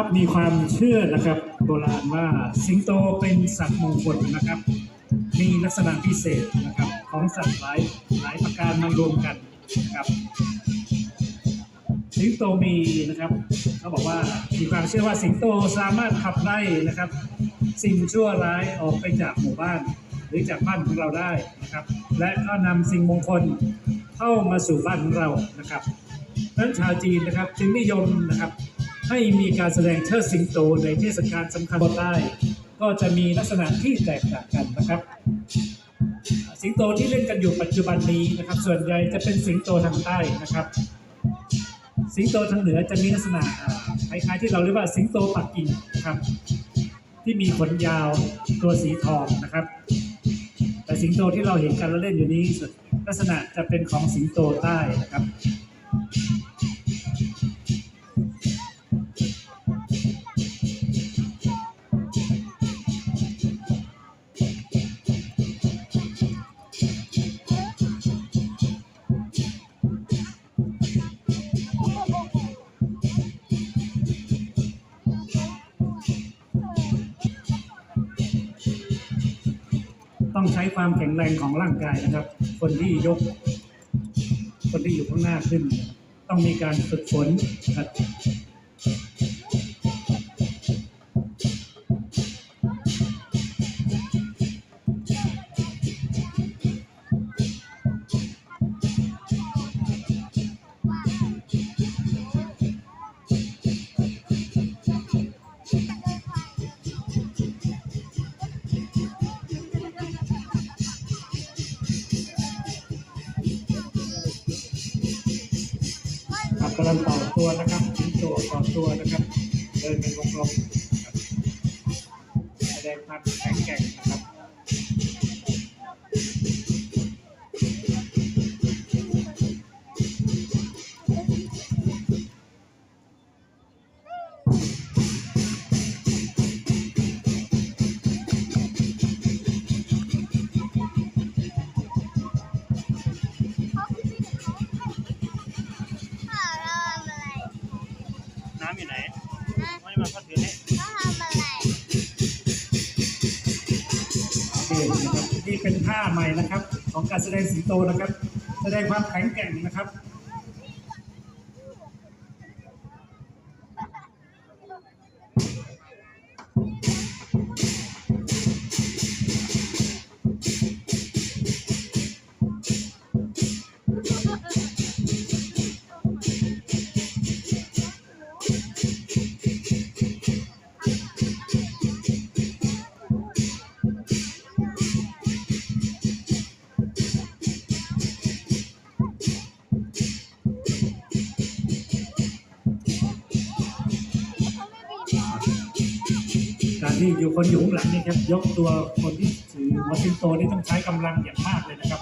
ครับมีความเชื่อนะครับโบราณว่าสิงโตเป็นสัตว์มงคลนะครับ มีลักษณะพิเศษนะครับของสัตว์หลายหลายประการมารวมกันนะครับ สิงโตมีนะครับเขาบอกว่ามีความเชื่อว่าสิงโตสามารถขับไล่นะครับ สิ่งชั่วร้ายออกไปจากหมู่บ้าน หรือจากบ้านของเราได้นะครับ และก็นำสิ่งมงคลเข้ามาสู่บ้านของเรานะครับดังนั้นชาวจีนนะครับจึงนิยมนะครับ ให้มีการแสดงเชิดสิงโตในเทศกาลสำคัญใต้ ก็จะมีลักษณะที่แตกต่างกันนะครับ สิงโตที่เล่นกันอยู่ปัจจุบันนี้นะครับ ส่วนใหญ่จะเป็นสิงโตทางใต้นะครับ สิงโตทางเหนือจะมีลักษณะคล้ายๆที่เราเรียกว่าสิงโตปักกิ่งนะครับ ที่มีขนยาวตัวสีทองนะครับ แต่สิงโตที่เราเห็นกันแล้วเล่นอยู่นี้ลักษณะจะเป็นของสิงโตใต้นะครับ ต้องใช้ความแข็งแรงของร่างกายนะครับ คนที่ยก คนที่อยู่ข้างหน้าขึ้น ต้องมีการฝึกฝนนะครับ รับกำลังต่อตัวนะครับถึงตัวต่อตัวนะครับ เดินเป็นวงกลมแสดงความแข็งแกร่ง ใหม่นะครับ ของการแสดงสิงโตนะครับ แสดงความแข็งแกร่งนะครับ นี่อยู่คนอยู่ข้างหลังนี่ครับ ยกตัวคนที่ถือวอชิงโตนี่ต้องใช้กำลังอย่างมากเลยนะครับ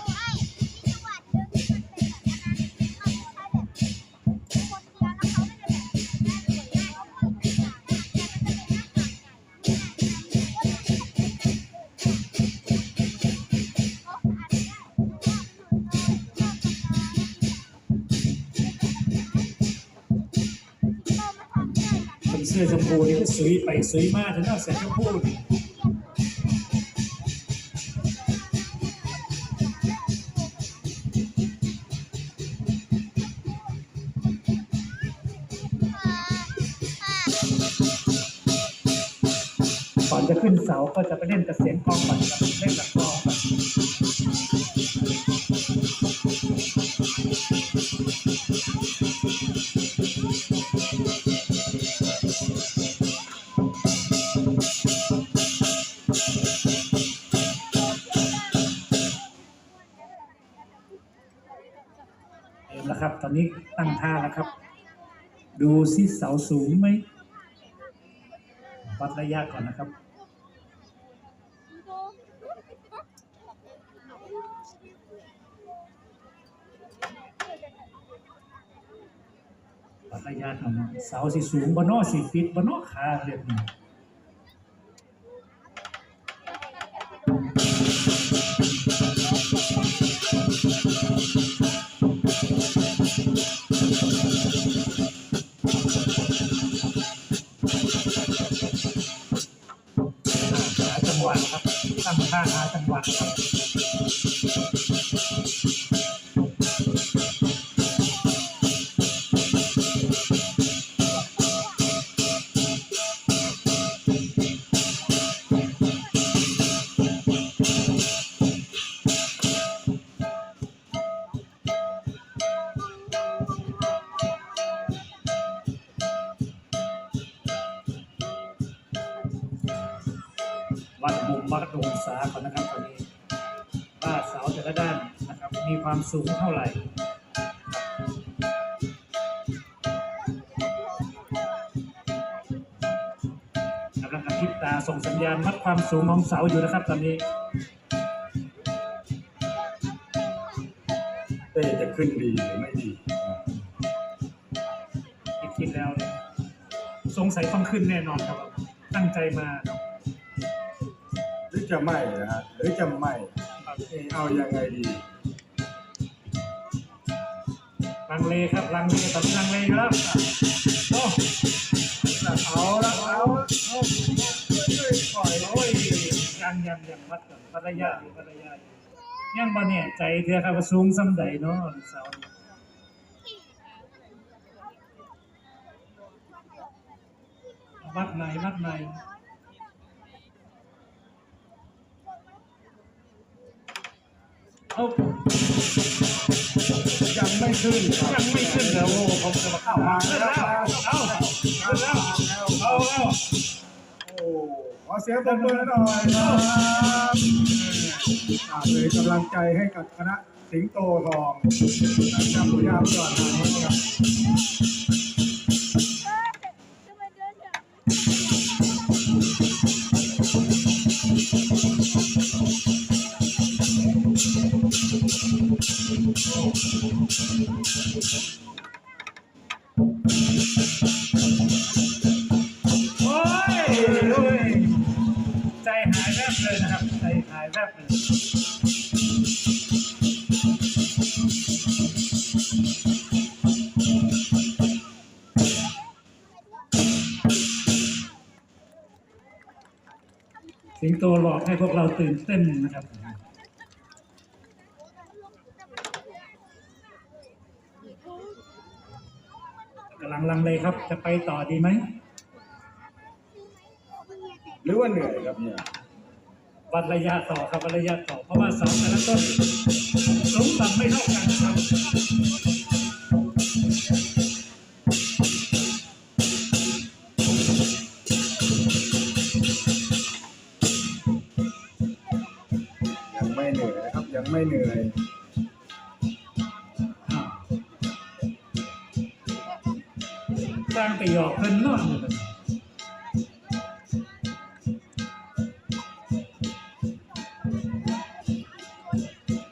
สื้อชมพูนี่ก็สวยไปสวยมากถึงเอาเสื้อชมพูก่อนจะขึ้นเสาก็จะไปเล่นกับเสียงกองก่อนเล่นกับกลองก่อน นี้ตั้งท่าแล้วครับ ดูซิเสาสูงไหมวัดระยะก่อนนะครับ วัดระยะก่อนนะเสาสิสูงบนนอสิฟิตบนนอขาเรียบนี้ท่า หาจัง วะครับวัดมุมวัดองศาก่อนนะครับตอนนี้ว่าเสาแต่ละด้านนะครับมีความสูงเท่าไหร่กำลังกระพริบตาส่งสัญญาณวัดความสูงของเสาอยู่นะครับตอนนี้เต้จะขึ้นดีหรือไม่ดีคิดคิดแล้วเนี่ยสงสัยต้องขึ้นแน่นอนครับ ตั้งใจมาครับหรือ จะไม่นะฮะหรือจะไม่เอ๊ะเอายังไงดีลังเลครับลังเลตอนนี้ลังเลอยู่แล้วโอ้เอาละเอาละเอาปล่อยโอ้ยยังยังยังวัดก่อนวัดระยะวัดระยะยังบ่เนี่ยใจเธอครับว่าสูงซ้ำใดเนาะสาววัดไหนวัดไหน ยังไม่ขึ้นยังไม่ขึ้นเลยโอ้ผมจะมาเข้ามาแล้วเอาเอาแล้วเอาแล้วโอ้ขอเสียงปรบมือหน่อยครับเลยกำลังใจให้กับคณะสิงโตทองนะครับผู้ยามก่อนนะครับ โอ้ยโอ้ยใจหายแวบเลยนะครับ ใจหายแวบเลยสิงโตหลอกให้พวกเราตื่นเต้นนะครับ กำลังลังเลครับ จะไปต่อดีไหม หรือว่าเหนื่อยครับเนี่ย วัดระยะต่อครับวัดระยะต่อ เพราะว่าเสาแต่ละต้นสูงต่ำไม่เท่ากันนะครับยังไม่เหนื่อยนะครับ ยังไม่เหนื่อย สร้างไปหยอกเพิ่นเนอนอยู่นะ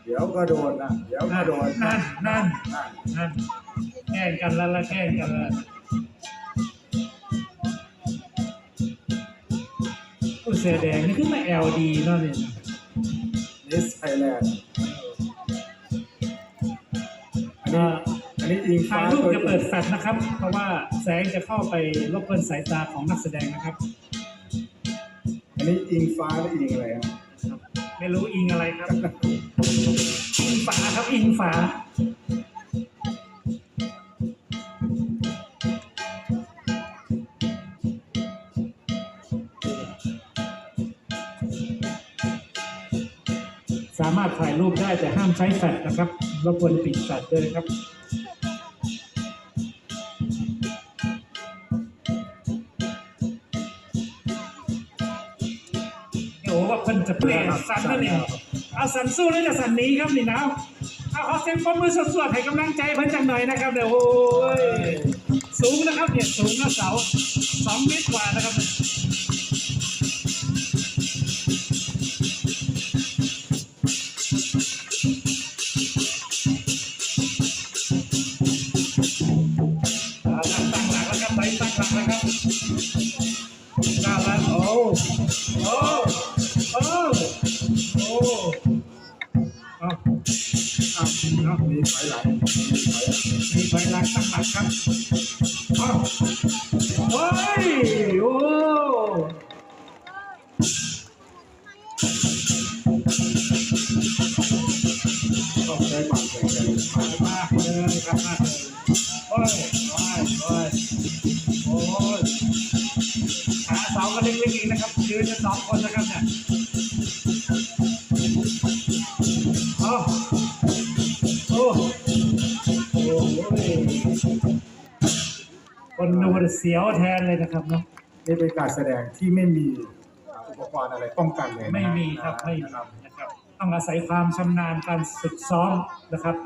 เดี๋ยวก็โดนนะเดี๋ยวก็โดนนั่นนั่นนั่นนั่นแกล้งกันแล้วละแกล้งกันแล้วผู้เสือแดงนี่ขึ้นมา LD เนาะเนี่ยนิสไทยแลนด์อันอ่านี้ อันนี้อิงทาฟ้างรูปตัวจะเปิดแฟลชนะครับ เพราะว่าแสงจะเข้าไปรบกวนสายตาของนักแสดงนะครับ อันนี้อิงฟ้าหรืออิงอะไรครับไม่รู้อิงอะไรครับ อิงฝาครับอิงฝา สามารถถ่ายรูปได้แต่ห้ามใช้แฟลชนะครับรบกวนปิดแฟลชด้วยนะครับ จะเปลี่ยนสันนั่นเนี่เอาสันสู้แล้วจะสันหนี้ครับนี่นะเอาขอเสียงปรบมือสดๆให้กำลังใจเพิ่นจังหน่อยนะครับเดี๋ยวโอ้ยสูงนะครับเนี่ยสูงนะเสาสองเมตรกว่านะครับ มีใบลานตั้งหลักครับอ้าวเฮ้ยโอ้ต้องใจบังใจใจมากเลยครับมากเลโอ้ โอ้เสียวแทนเลยนะครับเนาะนี่เป็นการแสดงที่ไม่มีอุปกรณ์อะไรป้องกันเลยนะไม่มีครับไม่มีนะครับนะครับต้องอาศัยความชำนาญการฝึกซ้อมนะครับ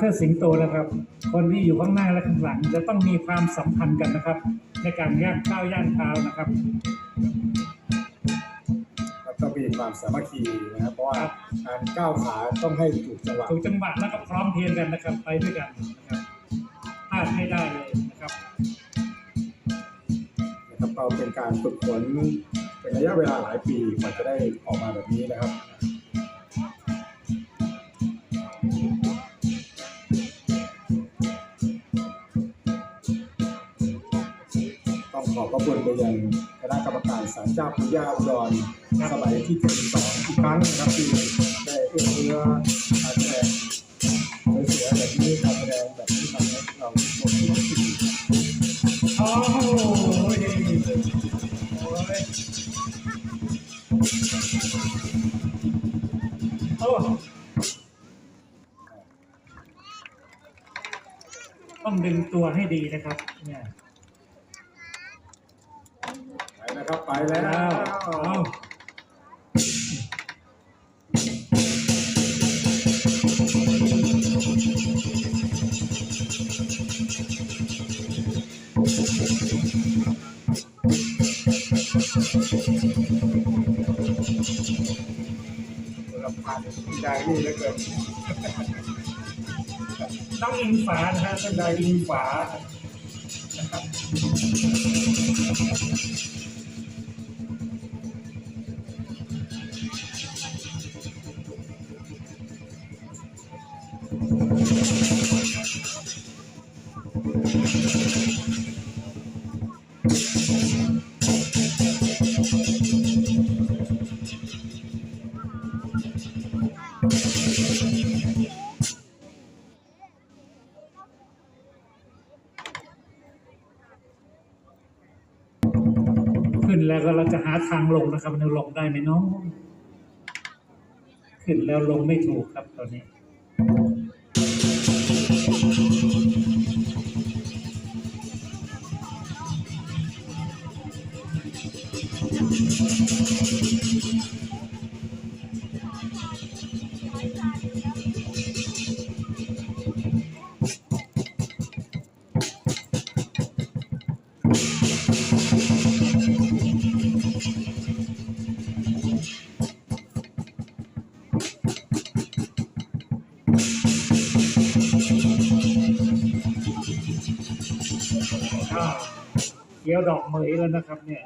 เชิดสิงโตนะครับ คนที่อยู่ข้างหน้าและข้างหลัง จะต้องมีความสัมพันธ์กันนะครับ ในการย่างก้าวย่างเท้านะครับแล้วก็มีความสามัคคีนะครับ เพราะว่าการก้าวขาต้องให้ถูกจังหวะถูกจังหวะแล้วก็พร้อมเพรียงกันนะครับ ไปด้วยกันนะครับพลาดไม่ได้เลยนะครับนะครับเราเป็นการฝึกฝนเป็นระยะเวลาหลายปีกว่าจะได้ออกมาแบบนี้นะครับ ขอบพระคุณไปยังคณะกรรมการศาลเจ้าพุทธาอุดรสมัยที่เจ็ดสิบสองอีกครั้งนะครับที่ได้เอื้อเฟื้อการแสดงสวยๆแบบนี้การแสดงแบบนี้ทำให้เราทุกคนมีความสุขโอ้โหโอ้ยโอ้ต้องดึงตัวให้ดีนะครับ เนี่ย ไปนะ ครับไปแล้แล้ววเอาลำพันใจนี่เหลือเกินต้องอิงฝานะฮะต้องใจได้อิอิงงฝานะครับ ขึ้นแล้วก็เราจะหาทางลงนะครับมันจะลงได้ไหมน้อง ขึ้นแล้วลงไม่ถูกครับตอนนี้ ก็เกี่ยวดอกเหมยแล้วนะครับ เนี่ย